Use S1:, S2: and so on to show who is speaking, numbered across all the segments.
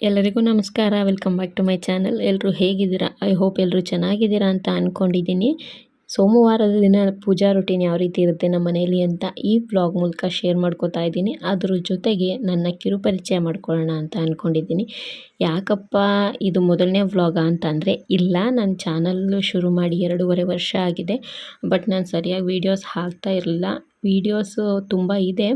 S1: ಎಲ್ಲರಿಗೂ ನಮಸ್ಕಾರ. Welcome back to my channel ಎಲ್ಲರೂ ಹೇಗಿದ್ದೀರಾ? ಐ ಹೋಪ್ ಎಲ್ಲರೂ ಚೆನ್ನಾಗಿದ್ದೀರಾ ಅಂತ ಅಂದ್ಕೊಂಡಿದ್ದೀನಿ ಸೋಮವಾರದ ದಿನ ಪೂಜಾ ರೊಟೀನ್ ಯಾವ ರೀತಿ ಇರುತ್ತೆ ನಮ್ಮ ಮನೆಯಲ್ಲಿ ಅಂತ ಈ ವ್ಲಾಗ್ ಮೂಲಕ ಶೇರ್ ಮಾಡ್ಕೋತಾ ಇದ್ದೀನಿ. ಅದ್ರ ಜೊತೆಗೆ ನನ್ನ ಕಿರುಪರಿಚಯ ಮಾಡ್ಕೊಳ್ಳೋಣ ಅಂತ ಅಂದ್ಕೊಂಡಿದ್ದೀನಿ ಯಾಕಪ್ಪ ಇದು ಮೊದಲನೇ ವ್ಲಾಗ ಅಂತಂದರೆ ಇಲ್ಲ ನನ್ನ ಚಾನಲ್ಲು ಶುರು ಮಾಡಿ ಎರಡೂವರೆ ವರ್ಷ ಆಗಿದೆ ಬಟ್ ನಾನು ಸರಿಯಾಗಿ ವೀಡಿಯೋಸ್ ಹಾಕ್ತಾ ಇರಲಿಲ್ಲ. ವೀಡಿಯೋಸು ತುಂಬ ಇದೆ,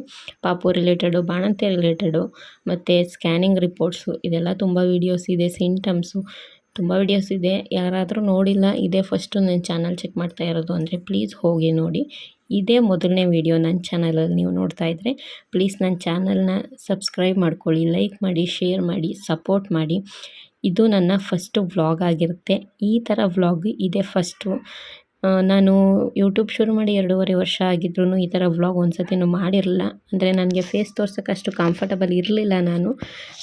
S1: ಪಾಪು ರಿಲೇಟೆಡು ಬಾಣಂತಿ ರಿಲೇಟೆಡು ಮತ್ತು ಸ್ಕ್ಯಾನಿಂಗ್ ರಿಪೋರ್ಟ್ಸು ಇದೆಲ್ಲ ತುಂಬ ವೀಡಿಯೋಸ್ ಇದೆ ಸಿಂಟಮ್ಸು ತುಂಬ ವೀಡಿಯೋಸ್ ಇದೆ. ಯಾರಾದರೂ ನೋಡಿಲ್ಲ, ಇದೇ ಫಸ್ಟು ನನ್ನ ಚಾನಲ್ ಚೆಕ್ ಮಾಡ್ತಾ ಇರೋದು ಅಂದರೆ ಪ್ಲೀಸ್ ಹೋಗಿ ನೋಡಿ. ಇದೇ ಮೊದಲನೇ ವಿಡಿಯೋ ನನ್ನ ಚಾನಲಲ್ಲಿ ನೀವು ನೋಡ್ತಾ ಇದ್ದರೆ ಪ್ಲೀಸ್ ನನ್ನ ಚಾನಲ್ನ ಸಬ್ಸ್ಕ್ರೈಬ್ ಮಾಡ್ಕೊಳ್ಳಿ ಲೈಕ್ ಮಾಡಿ ಶೇರ್ ಮಾಡಿ ಸಪೋರ್ಟ್ ಮಾಡಿ. ಇದು ನನ್ನ ಫಸ್ಟು ವ್ಲಾಗ್ ಆಗಿರುತ್ತೆ. ಈ ಥರ ವ್ಲಾಗ್ ಇದೇ ಫಸ್ಟು ನಾನು ಯೂಟ್ಯೂಬ್ ಶುರು ಮಾಡಿ ಎರಡೂವರೆ ವರ್ಷ ಆಗಿದ್ರೂ ಈ ಥರ ವ್ಲಾಗ್ ಒಂದು ಸತಿನೂ ಮಾಡಿರಲಿಲ್ಲ. ಅಂದರೆ ನನಗೆ ಫೇಸ್ ತೋರ್ಸೋಕೆ ಅಷ್ಟು ಕಂಫರ್ಟಬಲ್ ಇರಲಿಲ್ಲ ನಾನು.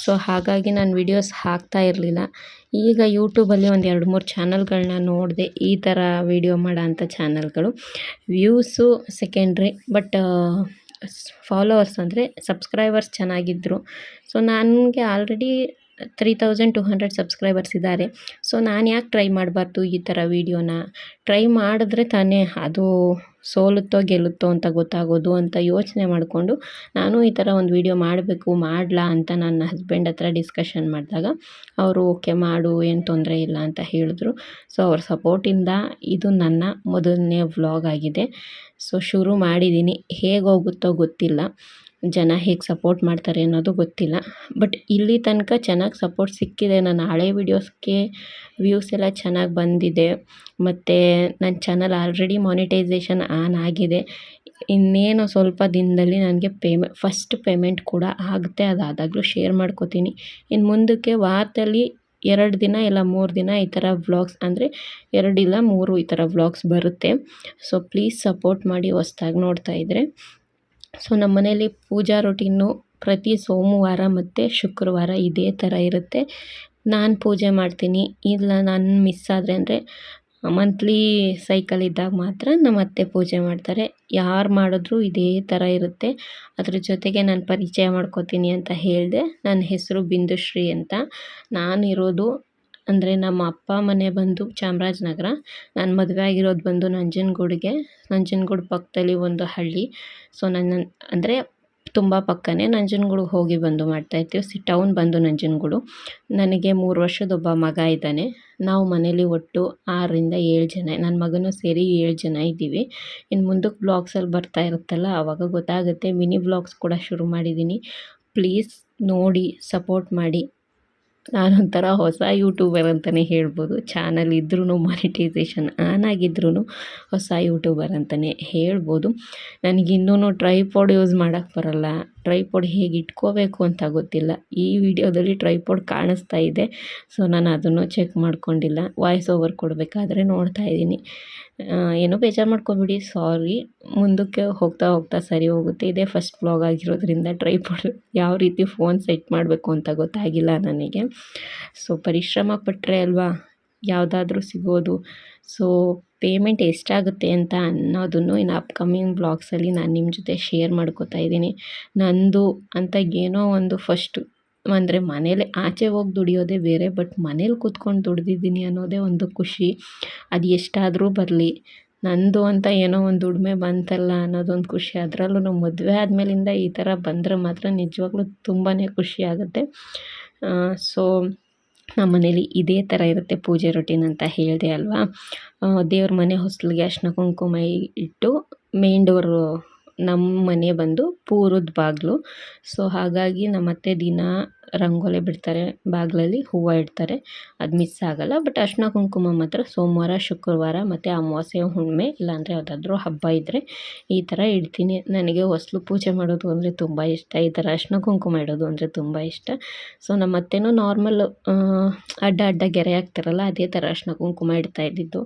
S1: ಸೊ ಹಾಗಾಗಿ ನಾನು ವೀಡಿಯೋಸ್ ಹಾಕ್ತಾ ಇರಲಿಲ್ಲ. ಈಗ ಯೂಟ್ಯೂಬಲ್ಲಿ ಒಂದು ಎರಡು ಮೂರು ಚಾನಲ್ಗಳನ್ನ ನೋಡಿದೆ ಈ ಥರ ವೀಡಿಯೋ ಮಾಡೋ ಅಂಥ ಚಾನಲ್ಗಳು ವ್ಯೂಸು ಸೆಕೆಂಡ್ರಿ ಬಟ್ ಫಾಲೋವರ್ಸ್ ಅಂದರೆ ಸಬ್ಸ್ಕ್ರೈಬರ್ಸ್ ಚೆನ್ನಾಗಿದ್ದರು ಸೊ ನನಗೆ already three thousand two hundred subscribers ಇದ್ದಾರೆ ಸೊ ನಾನು ಯಾಕೆ ಟ್ರೈ ಮಾಡಬಾರ್ದು ಈ ಥರ ವೀಡಿಯೋನ ಟ್ರೈ ಮಾಡಿದ್ರೆ ತಾನೇ ಅದು ಸೋಲುತ್ತೋ ಗೆಲ್ಲುತ್ತೋ ಅಂತ ಗೊತ್ತಾಗೋದು ಅಂತ ಯೋಚನೆ ಮಾಡಿಕೊಂಡು ನಾನು ಈ ಥರ ಒಂದು ವೀಡಿಯೋ ಮಾಡಬೇಕು, ಮಾಡಲಾ ಅಂತ ನನ್ನ ಹಸ್ಬೆಂಡ್ ಹತ್ರ ಡಿಸ್ಕಷನ್ ಮಾಡಿದಾಗ ಅವರು, ಓಕೆ ಮಾಡು, ಏನು ತೊಂದರೆ ಇಲ್ಲ ಅಂತ ಹೇಳಿದ್ರು. ಸೊ ಅವ್ರ ಸಪೋರ್ಟಿಂದ ಇದು ನನ್ನ ಮೊದಲನೇ ವ್ಲಾಗ್ ಆಗಿದೆ. ಸೊ ಶುರು ಮಾಡಿದ್ದೀನಿ. ಹೇಗೆ ಹೋಗುತ್ತೋ ಗೊತ್ತಿಲ್ಲ. ಜನ ಹೇಗೆ ಸಪೋರ್ಟ್ ಮಾಡ್ತಾರೆ ಅನ್ನೋದು ಗೊತ್ತಿಲ್ಲ. ಬಟ್ ಇಲ್ಲಿ ತನಕ ಚೆನ್ನಾಗಿ ಸಪೋರ್ಟ್ ಸಿಕ್ಕಿದೆ. ನನ್ನ ಹಳೆ ವೀಡಿಯೋಸ್ಗೆ ವ್ಯೂಸ್ ಎಲ್ಲ ಚೆನ್ನಾಗಿ ಬಂದಿದೆ. ಮತ್ತು ನನ್ನ ಚಾನಲ್ ಆಲ್ರೆಡಿ ಮಾನಿಟೈಸೇಷನ್ ಆನ್ ಆಗಿದೆ. ಇನ್ನೇನು ಸ್ವಲ್ಪ ದಿನದಲ್ಲಿ ನನಗೆ ಪೇಮೆ ಫಸ್ಟ್ ಪೇಮೆಂಟ್ ಕೂಡ ಆಗುತ್ತೆ. ಅದಾದಾಗಲೂ ಶೇರ್ ಮಾಡ್ಕೋತೀನಿ. ಇನ್ನು ಮುಂದಕ್ಕೆ ವಾರದಲ್ಲಿ ಎರಡು ದಿನ ಇಲ್ಲ ಮೂರು ದಿನ ಈ ಥರ ವ್ಲಾಗ್ಸ್ ಅಂದರೆ ಎರಡಿಲ್ಲ ಮೂರು ಈ ಥರ ವ್ಲಾಗ್ಸ್ ಬರುತ್ತೆ. ಸೊ ಪ್ಲೀಸ್ ಸಪೋರ್ಟ್ ಮಾಡಿ ಹೊಸ್ದಾಗಿ ನೋಡ್ತಾ ಇದ್ದರೆ ಸೊ ನಮ್ಮ ಮನೇಲಿ ಪೂಜಾ ರೊಟೀನು ಪ್ರತಿ ಸೋಮವಾರ ಮತ್ತು ಶುಕ್ರವಾರ ಇದೇ ಥರ ಇರುತ್ತೆ. ನಾನು ಪೂಜೆ ಮಾಡ್ತೀನಿ. ಇಲ್ಲ ನಾನು ಮಿಸ್ ಆದರೆ ಅಂದರೆ ಮಂತ್ಲಿ ಸೈಕಲ್ ಇದ್ದಾಗ ಮಾತ್ರ ನಮ್ಮ ಅತ್ತೆ ಪೂಜೆ ಮಾಡ್ತಾರೆ. ಯಾರು ಮಾಡಿದ್ರೂ ಇದೇ ಥರ ಇರುತ್ತೆ. ಅದ್ರ ಜೊತೆಗೆ ನಾನು ಪರಿಚಯ ಮಾಡ್ಕೋತೀನಿ ಅಂತ ಹೇಳಿದೆ. ನನ್ನ ಹೆಸರು ಬಿಂದುಶ್ರೀ ಅಂತ. ನಾನಿರೋದು ಅಂದರೆ ನಮ್ಮ ಅಪ್ಪ ಮನೆ ಬಂದು ಚಾಮರಾಜನಗರ. ನಾನು ಮದುವೆ ಆಗಿರೋದು ಬಂದು ನಂಜನಗೂಡಿಗೆ. ನಂಜನಗೂಡು ಪಕ್ಕದಲ್ಲಿ ಒಂದು ಹಳ್ಳಿ. ಸೊ ನನ್ನ ಅಂದರೆ ತುಂಬ ಪಕ್ಕನೇ ನಂಜನಗೂಡಿಗೆ ಹೋಗಿ ಬಂದು ಮಾಡ್ತಾಯಿರ್ತೀವಿ ಸಿ, ಟೌನ್ ಬಂದು ನಂಜನಗೂಡು. ನನಗೆ ಮೂರು ವರ್ಷದೊಬ್ಬ ಮಗ ಇದ್ದಾನೆ. ನಾವು ಮನೇಲಿ ಒಟ್ಟು ಆರರಿಂದ ಏಳು ಜನ ನನ್ನ ಮಗನೂ ಸೇರಿ ಏಳು ಜನ ಇದ್ದೀವಿ. ಇನ್ನು ಮುಂದಕ್ಕೆ ಬ್ಲಾಗ್ಸಲ್ಲಿ ಬರ್ತಾ ಇರುತ್ತಲ್ಲ ಆವಾಗ ಗೊತ್ತಾಗುತ್ತೆ. ಮಿನಿ ಬ್ಲಾಗ್ಸ್ ಕೂಡ ಶುರು ಮಾಡಿದ್ದೀನಿ ಪ್ಲೀಸ್ ನೋಡಿ ಸಪೋರ್ಟ್ ಮಾಡಿ. ನಾನೊಂಥರ ಹೊಸ ಯೂಟ್ಯೂಬರ್ ಅಂತಲೇ ಹೇಳ್ಬೋದು. ಚಾನಲ್ ಇದ್ರೂ ಮಾನಿಟೈಸೇಷನ್ ಆನ್ ಆಗಿದ್ರೂ ಹೊಸ ಯೂಟ್ಯೂಬರ್ ಅಂತಲೇ ಹೇಳ್ಬೋದು. ನನಗಿನ್ನೂ ಟ್ರೈಪಾಡ್ ಯೂಸ್ ಮಾಡೋಕ್ಕೆ ಬರೋಲ್ಲ. ಟ್ರೈಪಾಡ್ ಹೇಗೆ ಇಟ್ಕೋಬೇಕು ಅಂತ ಗೊತ್ತಿಲ್ಲ. ಈ ವಿಡಿಯೋದಲ್ಲಿ ಟ್ರೈಪಾಡ್ ಕಾಣಿಸ್ತಾ ಇದೆ. ಸೊ, ನಾನು ಅದನ್ನು ಚೆಕ್ ಮಾಡ್ಕೊಂಡಿಲ್ಲ. ವಾಯ್ಸ್ ಓವರ್ ಕೊಡಬೇಕಾದ್ರೆ ನೋಡ್ತಾ ಇದ್ದೀನಿ. ಏನೋ ಬೇಜಾರು ಮಾಡ್ಕೊಬಿಡಿ. ಸಾರಿ. ಮುಂದಕ್ಕೆ ಹೋಗ್ತಾ ಹೋಗ್ತಾ ಸರಿ ಹೋಗುತ್ತೆ. ಇದೇ ಫಸ್ಟ್ ಬ್ಲಾಗ್ ಆಗಿರೋದ್ರಿಂದ ಟ್ರೈಪಾಡ್ ಯಾವ ರೀತಿ ಫೋನ್ ಸೆಟ್ ಮಾಡಬೇಕು ಅಂತ ಗೊತ್ತಾಗಿಲ್ಲ ನನಗೆ. ಸೊ, ಪರಿಶ್ರಮ ಪಟ್ಟರೆ ಅಲ್ವಾ? ಯಾವುದಾದ್ರೂ ಸಿಗೋದು. ಸೊ ಪೇಮೆಂಟ್ ಎಷ್ಟಾಗುತ್ತೆ ಅಂತ ಅನ್ನೋದನ್ನು ಇನ್ನು ಅಪ್ಕಮಿಂಗ್ ಬ್ಲಾಗ್ಸಲ್ಲಿ ನಾನು ನಿಮ್ಮ ಜೊತೆ ಶೇರ್ ಮಾಡ್ಕೋತಾ ಇದ್ದೀನಿ. ನಂದು ಅಂತ ಏನೋ ಒಂದು ಫಸ್ಟು ಅಂದರೆ ಮನೇಲಿ ಆಚೆ ಹೋಗಿ ದುಡಿಯೋದೇ ಬೇರೆ ಬಟ್ ಮನೇಲಿ ಕೂತ್ಕೊಂಡು ದುಡ್ದಿದ್ದೀನಿ ಅನ್ನೋದೇ ಒಂದು ಖುಷಿ. ಅದು ಎಷ್ಟಾದರೂ ಬರಲಿ. ನಂದು ಅಂತ ಏನೋ ಒಂದು ದುಡಿಮೆ ಬಂತಲ್ಲ ಅನ್ನೋದೊಂದು ಖುಷಿ. ಅದರಲ್ಲೂ ಮದುವೆ ಆದಮೇಲಿಂದ ಈ ಥರ ಬಂದರೆ ಮಾತ್ರ ನಿಜವಾಗ್ಲೂ ತುಂಬಾ ಖುಷಿ ಆಗುತ್ತೆ. ಸೊ ನಮ್ಮ ಮನೇಲಿ ಇದೇ ಥರ ಇರುತ್ತೆ ಪೂಜೆ ರೊಟೀನ್ ಅಂತ ಹೇಳಿದೆ ಅಲ್ವಾ? ದೇವ್ರ ಮನೆ ಹೊಸ್ಲಿಗೆ ಅರ್ಶಿನ ಕುಂಕುಮ ಇಟ್ಟು ಮೇನ್ ಡೋರು ನಮ್ಮ ಮನೆ ಬಂದು ಪೂರ್ವದ ಬಾಗಿಲು. ಸೊ ಹಾಗಾಗಿ ನಮ್ಮ ಅತ್ತೆ ದಿನ ರಂಗೋಲಿ ಬಿಡ್ತಾರೆ, ಬಾಗಿಲಲ್ಲಿ ಹೂವು ಇಡ್ತಾರೆ. ಅದು ಮಿಸ್ ಆಗೋಲ್ಲ ಬಟ್ ಅರ್ಶಿನ ಕುಂಕುಮ ಮಾತ್ರ ಸೋಮವಾರ, ಶುಕ್ರವಾರ ಮತ್ತು ಅಮಾವಾಸ್ಯೆ, ಹುಣ್ಣಿಮೆ ಇಲ್ಲಾಂದರೆ ಯಾವುದಾದ್ರೂ ಹಬ್ಬ ಇದ್ದರೆ ಈ ಥರ ಇಡ್ತೀನಿ. ನನಗೆ ಹೊಸ್ಲು ಪೂಜೆ ಮಾಡೋದು ಅಂದರೆ ತುಂಬ ಇಷ್ಟ. ಈ ಥರ ಅರ್ಶಿನ ಕುಂಕುಮ ಇಡೋದು ಅಂದರೆ ತುಂಬ ಇಷ್ಟ. ಸೊ ನಮ್ಮ ಅತ್ತೆನೂ ನಾರ್ಮಲ್ ಅಡ್ಡ ಅಡ್ಡ ಗೆರೆ ಹಾಕ್ತಾರಲ್ಲ ಅದೇ ಥರ ಅರ್ಶಿನ ಕುಂಕುಮ ಇಡ್ತಾ ಇದ್ದಿದ್ದು.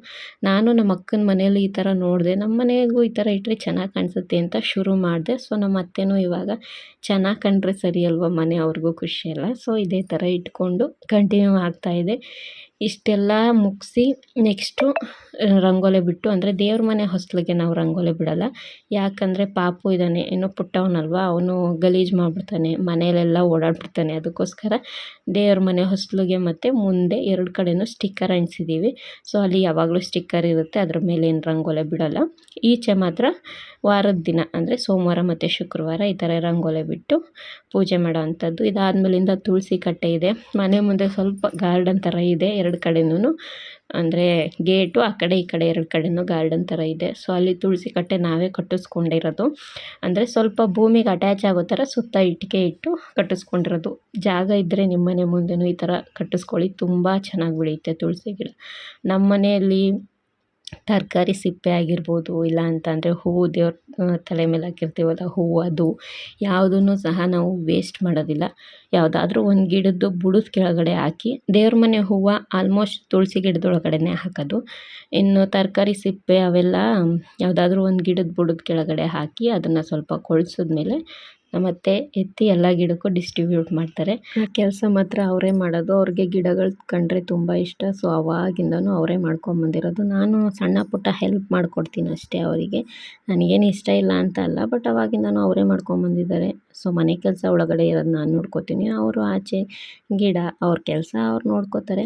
S1: ನಾನು ನಮ್ಮ ಅಕ್ಕನ ಮನೆಯಲ್ಲಿ ಈ ಥರ ನೋಡಿದೆ. ನಮ್ಮ ಮನೆಗೂ ಈ ಥರ ಇಟ್ಟರೆ ಚೆನ್ನಾಗಿ ಕಾಣಿಸುತ್ತೆ ಅಂತ ಶುರು ಮಾಡಿದೆ. ಸೊ ನಮ್ಮ ಅತ್ತೆನೂ ಇವಾಗ ಚೆನ್ನಾಗಿ ಕಂಡ್ರೆ ಸರಿ ಅಲ್ವಾ ಮನೆ ಅವ್ರಿಗೂ ಖುಷಿ ಅಲ್ಲ ಸೊ ಇದೇ ಥರ ಇಟ್ಕೊಂಡು ಕಂಟಿನ್ಯೂ ಆಗ್ತಾಯಿದೆ ಇಷ್ಟೆಲ್ಲ ಮುಗಿಸಿ ನೆಕ್ಸ್ಟು ರಂಗೋಲಿ ಬಿಟ್ಟು, ಅಂದರೆ ದೇವ್ರ ಮನೆ ಹೊಸ್ಲಿಗೆ ನಾವು ರಂಗೋಲಿ ಬಿಡೋಲ್ಲ. ಯಾಕಂದರೆ ಪಾಪು ಇದ್ದಾನೆ ಇನ್ನೂ ಪುಟ್ಟವನಲ್ವ, ಅವನು ಗಲೀಜು ಮಾಡಿಬಿಡ್ತಾನೆ, ಮನೆಯಲ್ಲೆಲ್ಲ ಓಡಾಡ್ಬಿಡ್ತಾನೆ ಅದಕ್ಕೋಸ್ಕರ. ದೇವ್ರ ಮನೆ ಹೊಸ್ಲಿಗೆ ಮತ್ತು ಮುಂದೆ ಎರಡು ಕಡೆಯೂ ಸ್ಟಿಕ್ಕರ್ ಅಂಟಿಸಿದ್ದೀವಿ ಸೊ, ಅಲ್ಲಿ ಯಾವಾಗಲೂ ಸ್ಟಿಕ್ಕರ್ ಇರುತ್ತೆ, ಅದ್ರ ಮೇಲೆ ಏನು ರಂಗೋಲೆ ಬಿಡೋಲ್ಲ. ಈಚೆ ಮಾತ್ರ ವಾರದ ದಿನ, ಅಂದರೆ ಸೋಮವಾರ ಮತ್ತು ಶುಕ್ರವಾರ ಈ ಥರ ರಂಗೋಲೆ ಬಿಟ್ಟು ಪೂಜೆ ಮಾಡೋ ಅಂಥದ್ದು. ಇದಾದಮೇಲಿಂದ ತುಳಸಿ ಕಟ್ಟೆ ಇದೆ. ಮನೆ ಮುಂದೆ ಸ್ವಲ್ಪ ಗಾರ್ಡನ್ ಥರ ಇದೆ, ಎರಡು ಕಡೆನೂ ಅಂದರೆ ಗೇಟು, ಆ ಕಡೆ, ಈ ಕಡೆ ಎರಡು ಕಡೆನೂ ಗಾರ್ಡನ್ ಥರ ಇದೆ. ಸೊ, ಅಲ್ಲಿ ತುಳಸಿ ಕಟ್ಟೆ ನಾವೇ ಕಟ್ಟಿಸ್ಕೊಂಡಿರೋದು. ಅಂದರೆ ಸ್ವಲ್ಪ ಭೂಮಿಗೆ ಅಟ್ಯಾಚ್ ಆಗೋ ಥರ ಸುತ್ತ ಇಟ್ಟಿಗೆ ಇಟ್ಟು ಕಟ್ಟಿಸ್ಕೊಂಡಿರೋದು. ಜಾಗ ಇದ್ದರೆ ನಿಮ್ಮ ಮನೆ ಮುಂದೆನೂ ಈ ಥರ ಕಟ್ಟಿಸ್ಕೊಳ್ಳಿ. ತುಂಬ ಚೆನ್ನಾಗಿ ಬೆಳೆಯುತ್ತೆ ತುಳಸಿ ಗಿಡ. ನಮ್ಮ ಮನೆಯಲ್ಲಿ ತರಕಾರಿ ಸಿಪ್ಪೆ ಆಗಿರ್ಬೋದು, ಇಲ್ಲ ಅಂತಂದರೆ ಹೂವು ದೇವ್ರ ತಲೆ ಮೇಲೆ ಹಾಕಿರ್ತೀವಲ್ಲ, ಹೂವು ಅದು, ಯಾವುದನ್ನು ಸಹ ನಾವು ವೇಸ್ಟ್ ಮಾಡೋದಿಲ್ಲ. ಯಾವುದಾದ್ರೂ ಒಂದು ಗಿಡದ್ದು ಬುಡದ ಕೆಳಗಡೆ ಹಾಕಿ, ದೇವ್ರ ಮನೆ ಹೂವು ಆಲ್ಮೋಸ್ಟ್ ತುಳಸಿ ಗಿಡದೊಳಗಡೆನೇ ಹಾಕೋದು. ಇನ್ನು ತರಕಾರಿ ಸಿಪ್ಪೆ ಅವೆಲ್ಲ, ಯಾವುದಾದ್ರೂ ಒಂದು ಗಿಡದ ಬುಡದ ಕೆಳಗಡೆ ಹಾಕಿ ಅದನ್ನು ಸ್ವಲ್ಪ ಕೊಳ್ಸಿದ್ಮೇಲೆ ಮತ್ತು ಎತ್ತಿ ಎಲ್ಲ ಗಿಡಕ್ಕೂ ಡಿಸ್ಟ್ರಿಬ್ಯೂಟ್ ಮಾಡ್ತಾರೆ. ಕೆಲಸ ಮಾತ್ರ ಅವರೇ ಮಾಡೋದು. ಅವ್ರಿಗೆ ಗಿಡಗಳು ಕಂಡ್ರೆ ತುಂಬ ಇಷ್ಟ. ಸೊ ಅವಾಗಿಂದನೂ ಅವರೇ ಮಾಡ್ಕೊಂಬಂದಿರೋದು ನಾನು ಸಣ್ಣ ಪುಟ್ಟ ಹೆಲ್ಪ್ ಮಾಡಿಕೊಡ್ತೀನಿ ಅಷ್ಟೇ ಅವರಿಗೆ. ನನಗೇನು ಇಷ್ಟ ಇಲ್ಲ ಅಂತ ಅಲ್ಲ ಬಟ್ ಅವಾಗಿಂದನೂ ಅವರೇ ಮಾಡ್ಕೊಂಬಂದಿದ್ದಾರೆ ಸೊ ಮನೆ ಕೆಲಸ ಒಳಗಡೆ ಇರೋದು ನಾನು ನೋಡ್ಕೋತೀನಿ. ಅವರು ಆಚೆ ಗಿಡ, ಅವ್ರ ಕೆಲಸ ಅವ್ರು ನೋಡ್ಕೋತಾರೆ.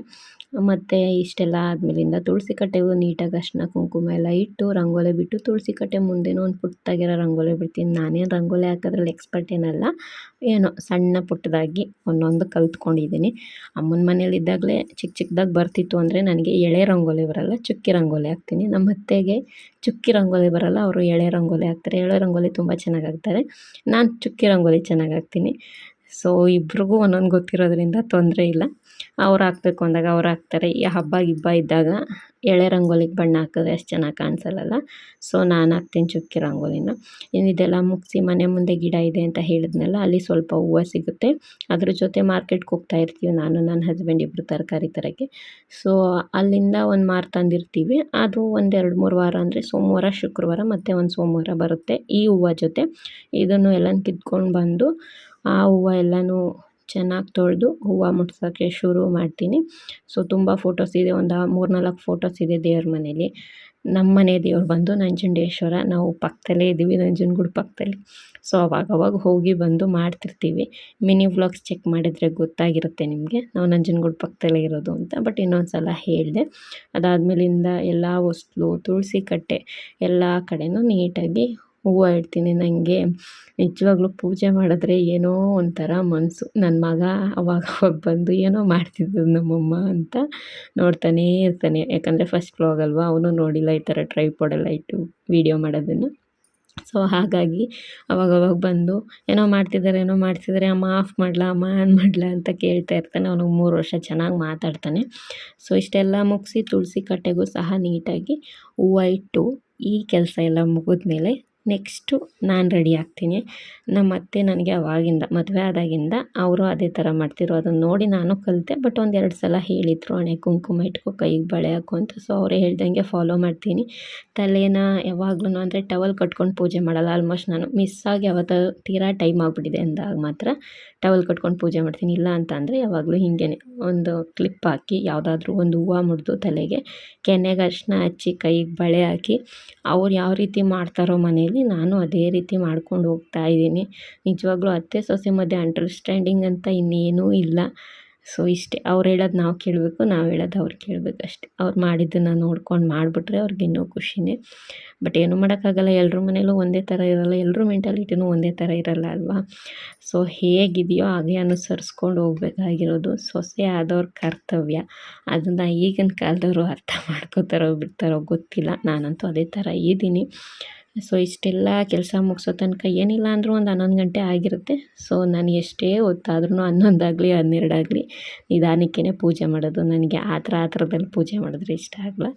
S1: ಮತ್ತು ಇಷ್ಟೆಲ್ಲ ಆದಮೇಲಿಂದ ತುಳಸಿ ಕಟ್ಟೆಗೂ ನೀಟಾಗಿ ಅರ್ಶಿನ, ಕುಂಕುಮ ಎಲ್ಲ ಇಟ್ಟು ರಂಗೋಲಿ ಬಿಟ್ಟು ತುಳಸಿ ಕಟ್ಟೆ ಮುಂದೆನೂ ಒಂದು ಪುಟ್ಟದಾಗಿರೋ ರಂಗೋಲಿ ಬಿಡ್ತೀನಿ. ನಾನೇನು ರಂಗೋಲಿ ಹಾಕೋದ್ರಲ್ಲಿ ಎಕ್ಸ್ಪರ್ಟ್ ಏನಲ್ಲ, ಏನೋ ಸಣ್ಣ ಪುಟ್ಟದಾಗಿ ಒಂದೊಂದು ಕಲ್ತ್ಕೊಂಡಿದ್ದೀನಿ. ಅಮ್ಮನ ಮನೇಲಿದ್ದಾಗಲೇ ಚಿಕ್ಕ ಚಿಕ್ಕದಾಗಿ ಬರ್ತಿತ್ತು ಅಂದರೆ ನನಗೆ ಎಳೆ ರಂಗೋಲಿ ಬರಲ್ಲ, ಚುಕ್ಕಿ ರಂಗೋಲಿ ಹಾಕ್ತೀನಿ. ನಮ್ಮ ಅತ್ತೆಗೆ ಚುಕ್ಕಿ ರಂಗೋಲಿ ಬರಲ್ಲ, ಅವರು ಎಳೆ ರಂಗೋಲಿ ಹಾಕ್ತಾರೆ. ಎಳೆ ರಂಗೋಲಿ ತುಂಬ ಚೆನ್ನಾಗಿ ಹಾಕ್ತಾರೆ. ನಾನು ಚುಕ್ಕಿ ರಂಗೋಲಿ ಚೆನ್ನಾಗಿ ಹಾಕ್ತೀನಿ. ಸೊ ಇಬ್ರಿಗೂ ಒಂದೊಂದು ಗೊತ್ತಿರೋದ್ರಿಂದ ತೊಂದರೆ ಇಲ್ಲ. ಅವ್ರು ಹಾಕ್ಬೇಕು ಅಂದಾಗ ಅವ್ರು ಹಾಕ್ತಾರೆ. ಈ ಹಬ್ಬ ಗಿಬ್ಬ ಇದ್ದಾಗ ಎಳೆ ರಂಗೋಲಿಗೆ ಬಣ್ಣ ಹಾಕಿದ್ರೆ ಅಷ್ಟು ಚೆನ್ನಾಗಿ ಕಾಣಿಸಲ್ಲಲ್ಲ? ಸೊ, ನಾನು ಹಾಕ್ತೀನಿ ಚುಕ್ಕಿ ರಂಗೋಲಿನ. ಇನ್ನು ಇದೆಲ್ಲ ಮುಗಿಸಿ ಮನೆ ಮುಂದೆ ಗಿಡ ಇದೆ ಅಂತ ಹೇಳಿದ್ನಲ್ಲ, ಅಲ್ಲಿ ಸ್ವಲ್ಪ ಹೂವು ಸಿಗುತ್ತೆ. ಅದ್ರ ಜೊತೆ ಮಾರ್ಕೆಟ್ಗೆ ಹೋಗ್ತಾ ಇರ್ತೀವಿ ನಾನು ನನ್ನ ಹಸ್ಬೆಂಡ್ ಇಬ್ಬರು ತರಕಾರಿ ತರೋಕ್ಕೆ. ಸೊ, ಅಲ್ಲಿಂದ ಒಂದು ಮಾರು ತಂದಿರ್ತೀವಿ. ಅದು ಒಂದೆರಡು ಮೂರು ವಾರ ಅಂದರೆ ಸೋಮವಾರ, ಶುಕ್ರವಾರ ಮತ್ತು ಒಂದು ಸೋಮವಾರ ಬರುತ್ತೆ ಈ ಹೂವು ಜೊತೆ. ಇದನ್ನು ಎಲ್ಲ ಕಿತ್ಕೊಂಡು ಬಂದು ಆ ಹೂವು ಎಲ್ಲನೂ ಚೆನ್ನಾಗಿ ತೊಳೆದು ಹೂವು ಮುಡ್ಸೋಕ್ಕೆ ಶುರು ಮಾಡ್ತೀನಿ. ಸೊ ತುಂಬ ಫೋಟೋಸ್ ಇದೆ. ಒಂದು ಮೂರು ನಾಲ್ಕು ಫೋಟೋಸ್ ಇದೆ ದೇವ್ರ ಮನೇಲಿ. ನಮ್ಮ ಮನೆ ದೇವ್ರು ಬಂದು ನಂಜುಂಡೇಶ್ವರ. ನಾವು ಪಕ್ಕದಲ್ಲೇ ಇದ್ದೀವಿ ನಂಜನಗೂಡು ಪಕ್ಕದಲ್ಲಿ. ಸೊ ಅವಾಗ ಅವಾಗ ಹೋಗಿ ಬಂದು ಮಾಡ್ತಿರ್ತೀವಿ. ಮಿನಿ ವ್ಲಾಗ್ಸ್ ಚೆಕ್ ಮಾಡಿದರೆ ಗೊತ್ತಾಗಿರುತ್ತೆ ನಿಮಗೆ. ನಾವು ನಂಜನಗೂಡು ಪಕ್ಕದಲ್ಲೇ ಇರೋದು ಅಂತ. ಬಟ್ ಇನ್ನೊಂದು ಸಲ ಹೇಳಿದೆ. ಅದಾದಮೇಲಿಂದ ಎಲ್ಲ ಹೊಸ್ಲು, ತುಳಸಿ ಕಟ್ಟೆ ಎಲ್ಲ ಕಡೆಯೂ ನೀಟಾಗಿ ಹೂವು ಇಡ್ತೀನಿ ನನಗೆ ನಿಜವಾಗ್ಲೂ ಪೂಜೆ ಮಾಡಿದ್ರೆ ಏನೋ ಒಂಥರ ಮನಸ್ಸು ನನ್ನ ಮಗ ಅವಾಗ ಅವಾಗ ಬಂದು ಏನೋ ಮಾಡ್ತಿದ್ದು ನಮ್ಮಮ್ಮ ಅಂತ ನೋಡ್ತಾನೇ ಇರ್ತಾನೆ. ಯಾಕಂದರೆ ಫಸ್ಟ್ ವ್ಲಾಗ್ ಅಲ್ವಾ? ಅವನು ನೋಡಿಲ್ಲ, ಈ ಥರ ಟ್ರೈಪೋಡೆಲ್ಲ ಇಟ್ಟು ವೀಡಿಯೋ ಮಾಡೋದನ್ನು. ಸೊ ಹಾಗಾಗಿ ಅವಾಗವಾಗ ಬಂದು ಏನೋ ಮಾಡ್ತಿದ್ದಾರೆ ಏನೋ ಮಾಡ್ತಿದ್ದಾರೆ, ಅಮ್ಮ ಆಫ್ ಮಾಡ್ಲಾ, ಅಮ್ಮ ಆನ್ ಮಾಡ್ಲಾ ಅಂತ ಕೇಳ್ತಾ ಇರ್ತಾನೆ. ಅವನಿಗೆ ಮೂರು ವರ್ಷ ಚೆನ್ನಾಗಿ ಮಾತಾಡ್ತಾನೆ. ಸೊ ಇಷ್ಟೆಲ್ಲ ಮುಗಿಸಿ, ತುಳಸಿ ಕಟ್ಟೆಗೂ ಸಹ ನೀಟಾಗಿ ಹೂವು ಇಟ್ಟು ಈ ಕೆಲಸ ಎಲ್ಲ ಮುಗಿದ್ಮೇಲೆ ನೆಕ್ಸ್ಟು ನಾನು ರೆಡಿ ಆಗ್ತೀನಿ. ನಮ್ಮ ಅತ್ತೆ ನನಗೆ ಅವಾಗಿಂದ, ಮದುವೆ ಆದಾಗಿಂದ ಅವರು ಅದೇ ಥರ ಮಾಡ್ತಿದ್ರು. ಅದನ್ನು ನೋಡಿ ನಾನು ಕಲಿತೆ ಬಟ್ ಒಂದೆರಡು ಸಲ ಹೇಳಿದರು ಹಣೆ ಕುಂಕುಮ ಇಟ್ಕೊ ಕೈಗೆ ಬಳೆ ಹಾಕು ಅಂತ. ಸೊ ಅವರೇ ಹೇಳ್ದಂಗೆ ಫಾಲೋ ಮಾಡ್ತೀನಿ. ತಲೆನ ಯಾವಾಗ್ಲೂ ಅಂದರೆ ಟವಲ್ ಕಟ್ಕೊಂಡು ಪೂಜೆ ಮಾಡಲ್ಲ. ಆಲ್ಮೋಸ್ಟ್ ನಾನು ಮಿಸ್ ಆಗಿ ಯಾವತ್ತೋ ತೀರಾ ಟೈಮ್ ಆಗಿಬಿಟ್ಟಿದೆ ಅಂದಾಗ ಮಾತ್ರ ಟವಲ್ ಕಟ್ಕೊಂಡು ಪೂಜೆ ಮಾಡ್ತೀನಿ. ಇಲ್ಲ ಅಂತ ಅಂದರೆ ಯಾವಾಗಲೂ ಹೀಗೇನೆ. ಒಂದು ಕ್ಲಿಪ್ ಹಾಕಿ, ಯಾವುದಾದ್ರೂ ಒಂದು ಹೂವು ಮುಡಿದು ತಲೆಗೆ ಕೆನೆಗೆ ಅರಿಶಿನ ಹಚ್ಚಿ ಕೈಗೆ ಬಳೆ ಹಾಕಿ, ಅವ್ರು ಯಾವ ರೀತಿ ಮಾಡ್ತಾರೋ ಮನೆಯಲ್ಲಿ ನಾನು ಅದೇ ರೀತಿ ಮಾಡ್ಕೊಂಡು ಹೋಗ್ತಾ ಇದ್ದೀನಿ. ನಿಜವಾಗ್ಲೂ ಅತ್ತೆ ಸೊಸೆ ಮಧ್ಯೆ ಅಂಡರ್ಸ್ಟ್ಯಾಂಡಿಂಗ್ ಅಂತ ಇನ್ನೇನೂ ಇಲ್ಲ. ಸೊ, ಇಷ್ಟೇ. ಅವ್ರು ಹೇಳೋದು ನಾವು ಕೇಳಬೇಕು, ನಾವು ಹೇಳೋದು ಅವ್ರು ಕೇಳಬೇಕು ಅಷ್ಟೇ. ಅವ್ರು ಮಾಡಿದ್ದನ್ನು ನೋಡ್ಕೊಂಡು ಮಾಡಿಬಿಟ್ರೆ ಅವ್ರಿಗಿನ್ನೂ ಖುಷಿನೇ. ಬಟ್ ಏನೂ ಮಾಡೋಕ್ಕಾಗಲ್ಲ. ಎಲ್ಲರ ಮನೇಲೂ ಒಂದೇ ಥರ ಇರೋಲ್ಲ. ಎಲ್ಲರೂ ಮೆಂಟಾಲಿಟಿನೂ ಒಂದೇ ಥರ ಇರೋಲ್ಲ ಅಲ್ವಾ? ಸೊ, ಹೇಗಿದೆಯೋ ಹಾಗೆ ಅನುಸರಿಸ್ಕೊಂಡು ಹೋಗ್ಬೇಕಾಗಿರೋದು ಸೊಸೆ ಆದವ್ರ ಕರ್ತವ್ಯ. ಅದನ್ನು ಈಗಿನ ಕಾಲದವರು ಅರ್ಥ ಮಾಡ್ಕೋತಾರೋ ಬಿಡ್ತಾರೋ ಗೊತ್ತಿಲ್ಲ. ನಾನಂತೂ ಅದೇ ಥರ ಇದ್ದೀನಿ. ಸೊ ಇಷ್ಟೆಲ್ಲ ಕೆಲಸ ಮುಗಿಸೋ ತನಕ ಏನಿಲ್ಲ ಅಂದರೂ ಒಂದು ಹನ್ನೊಂದು ಗಂಟೆ ಆಗಿರುತ್ತೆ. ಸೊ ನಾನು ಎಷ್ಟೇ ಹೊತ್ತಾದ್ರೂ ಹನ್ನೊಂದಾಗಲಿ, ಹನ್ನೆರಡಾಗಲಿ ನಿಧಾನಕ್ಕೇ ಪೂಜೆ ಮಾಡೋದು. ನನಗೆ ಆ ಥರ, ಆ ಥರದಲ್ಲಿ ಪೂಜೆ ಮಾಡಿದ್ರೆ ಇಷ್ಟ ಆಗಲ್ಲ.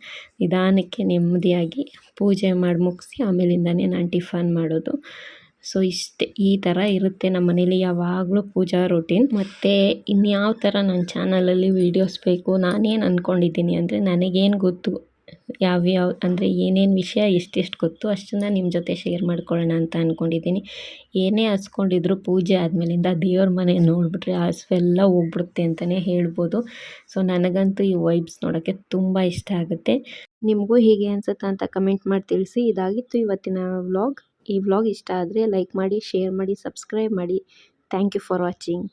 S1: ನಿಧಾನಕ್ಕೆ ನೆಮ್ಮದಿಯಾಗಿ ಪೂಜೆ ಮಾಡಿ ಮುಗಿಸಿ ಆಮೇಲಿಂದನೇ ನಾನು ಟಿಫನ್ ಮಾಡೋದು. ಸೊ ಇಷ್ಟೇ, ಈ ಥರ ಇರುತ್ತೆ ನಮ್ಮ ಮನೇಲಿ ಯಾವಾಗಲೂ ಪೂಜಾ ರೂಟೀನ್ ಮತ್ತು ಇನ್ಯಾವ ಥರ ನನ್ನ ಚಾನಲಲ್ಲಿ ವೀಡಿಯೋಸ್ ಬೇಕು, ನಾನೇನು ಅಂದ್ಕೊಂಡಿದ್ದೀನಿ ಅಂದರೆ ನನಗೇನು ಗೊತ್ತು ಯಾವ್ಯಾವ ಅಂದರೆ ಏನೇನು ವಿಷಯ ಎಷ್ಟೆಷ್ಟು ಗೊತ್ತು ಅಷ್ಟನ್ನು ನಿಮ್ಮ ಜೊತೆ ಶೇರ್ ಮಾಡ್ಕೊಳ್ಳೋಣ ಅಂತ ಅಂದ್ಕೊಂಡಿದ್ದೀನಿ ಏನೇ ಹಸ್ಕೊಂಡಿದ್ರು ಪೂಜೆ ಆದಮೇಲಿಂದ ದೇವ್ರ ಮನೆ ನೋಡಿಬಿಟ್ರೆ ಹಸ್ವೆಲ್ಲ ಹೋಗ್ಬಿಡುತ್ತೆ ಅಂತಲೇ ಹೇಳ್ಬೋದು. ಸೊ ನನಗಂತೂ ಈ ವೈಬ್ಸ್ ನೋಡೋಕ್ಕೆ ತುಂಬ ಇಷ್ಟ ಆಗುತ್ತೆ. ನಿಮಗೂ ಹೀಗೆ ಅನಿಸುತ್ತೆ ಅಂತ ಕಮೆಂಟ್ ಮಾಡಿ ತಿಳಿಸಿ. ಇದಾಗಿತ್ತು ಇವತ್ತಿನ ವ್ಲಾಗ್ ಈ ವ್ಲಾಗ್ ಇಷ್ಟ ಆದರೆ ಲೈಕ್ ಮಾಡಿ ಶೇರ್ ಮಾಡಿ ಸಬ್ಸ್ಕ್ರೈಬ್ ಮಾಡಿ. Thank you for watching